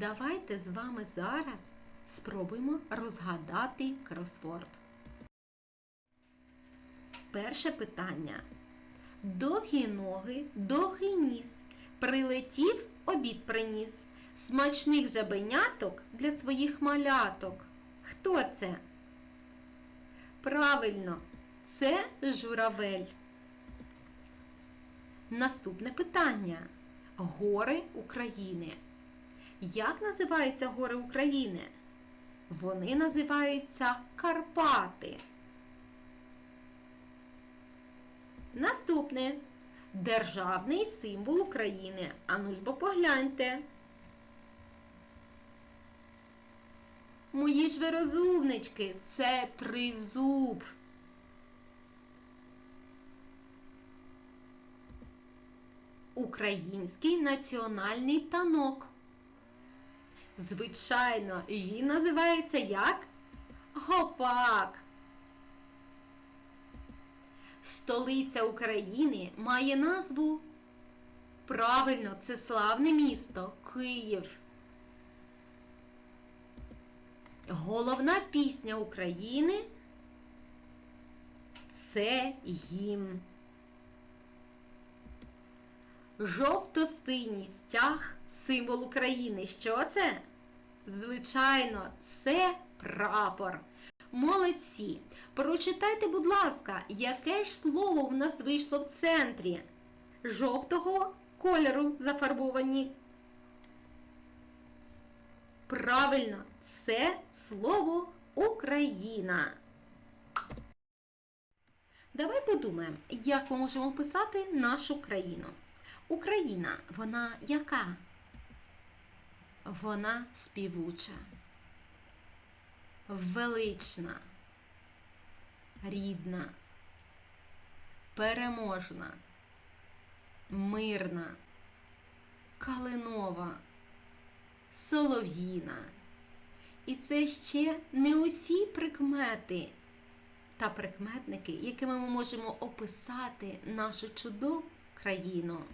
Давайте з вами зараз спробуємо розгадати кросворд. Перше питання. Довгі ноги, довгий ніс. Прилетів, обід приніс. Смачних жабеняток для своїх маляток. Хто це? Правильно, це журавель. Наступне питання. Гори України. Як називаються гори України? Вони називаються Карпати. Наступне. Державний символ України. Ану ж бо погляньте. Мої ж ви розумнички, це тризуб. Український національний танок. Звичайно, він називається як Гопак. Столиця України має назву. Правильно, це славне місто Київ. Головна пісня України це гімн. Жовто-синій стяг символ України. Що це? Звичайно, це прапор. Молодці! Прочитайте, будь ласка, яке ж слово в нас вийшло в центрі? Жовтого кольору зафарбовані. Правильно, це слово Україна. Давай подумаємо, як ми можемо писати нашу країну. Україна, вона яка? Вона співуча, велична, рідна, переможна, мирна, калинова, солов'їна. І це ще не усі прикмети та прикметники, якими ми можемо описати нашу чудову країну.